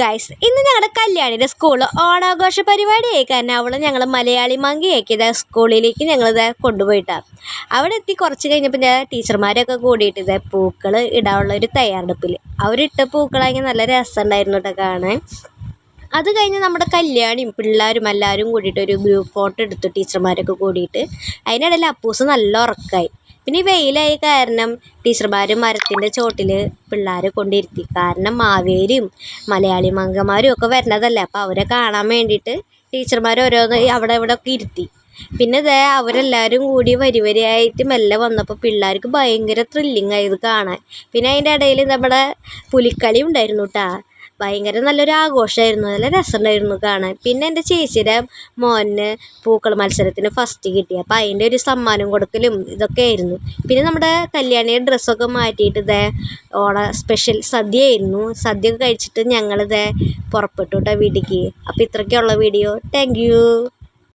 Guys ഇന്ന് ഞങ്ങളുടെ കല്യാണിയുടെ സ്കൂൾ ഓണാഘോഷ പരിപാടിയായി കാരണം അവളെ ഞങ്ങൾ മലയാളി മങ്കിയാക്കിയത് സ്കൂളിലേക്ക് ഞങ്ങളിത് കൊണ്ടുപോയിട്ടാണ് അവിടെ എത്തി കുറച്ച് കഴിഞ്ഞപ്പോൾ ഞാൻ ടീച്ചർമാരൊക്കെ കൂടിയിട്ട് ഇത് പൂക്കൾ ഇടാനുള്ള ഒരു തയ്യാറെടുപ്പിൽ അവരിട്ട പൂക്കളാണെങ്കിൽ നല്ല രസമുണ്ടായിരുന്നു കേട്ടോ കാണാൻ. അത് കഴിഞ്ഞ് നമ്മുടെ കല്യാണിയും പിള്ളേരും എല്ലാവരും കൂടിയിട്ട് ഒരു ഗ്രൂപ്പ് ഫോട്ടോ എടുത്തു ടീച്ചർമാരൊക്കെ കൂടിയിട്ട്. അതിനിടയിൽ അപ്പൂസ് നല്ല ഉറക്കമായി പിന്നെ ഈ വെയിലായ കാരണം ടീച്ചർമാർ മരത്തിന്റെ ചോട്ടിൽ പിള്ളേരെ കൊണ്ടിരുത്തി. കാരണം മാവേലിയും മലയാളി മംഗന്മാരും ഒക്കെ വരണതല്ലേ അപ്പോൾ അവരെ കാണാൻ വേണ്ടിയിട്ട് ടീച്ചർമാർ ഓരോന്ന് അവിടെ ഇവിടെ ഒക്കെ ഇരുത്തി. പിന്നെ ഇതേ അവരെല്ലാവരും കൂടി വരി വരിയായിട്ട് മെല്ലെ വന്നപ്പോൾ പിള്ളേർക്ക് ഭയങ്കര ത്രില്ലിങ് ആയത് കാണാൻ. പിന്നെ അതിന്റെ ഇടയിൽ നമ്മുടെ പുലിക്കളി ഉണ്ടായിരുന്നു കേട്ടോ. ഭയങ്കര നല്ലൊരു ആഘോഷമായിരുന്നു നല്ല രസമുണ്ടായിരുന്നു കാണാൻ. പിന്നെ എന്റെ ചേച്ചിയുടെ മോന് പൂക്കൾ മത്സരത്തിന് ഫസ്റ്റ് കിട്ടി. അപ്പോൾ അതിന്റെ ഒരു സമ്മാനം കൊടുക്കലും ഇതൊക്കെ ആയിരുന്നു. പിന്നെ നമ്മുടെ കല്യാണിയുടെ ഡ്രസ്സൊക്കെ മാറ്റിയിട്ട് ഇതേ ഓണ സ്പെഷ്യൽ സദ്യയായിരുന്നു സദ്യ കഴിച്ചിട്ട് ഞങ്ങളിതേ പുറപ്പെട്ടു കേട്ടോ വീട്ടിലേക്ക് അപ്പോൾ ഇത്രയ്ക്കുള്ള വീഡിയോ താങ്ക്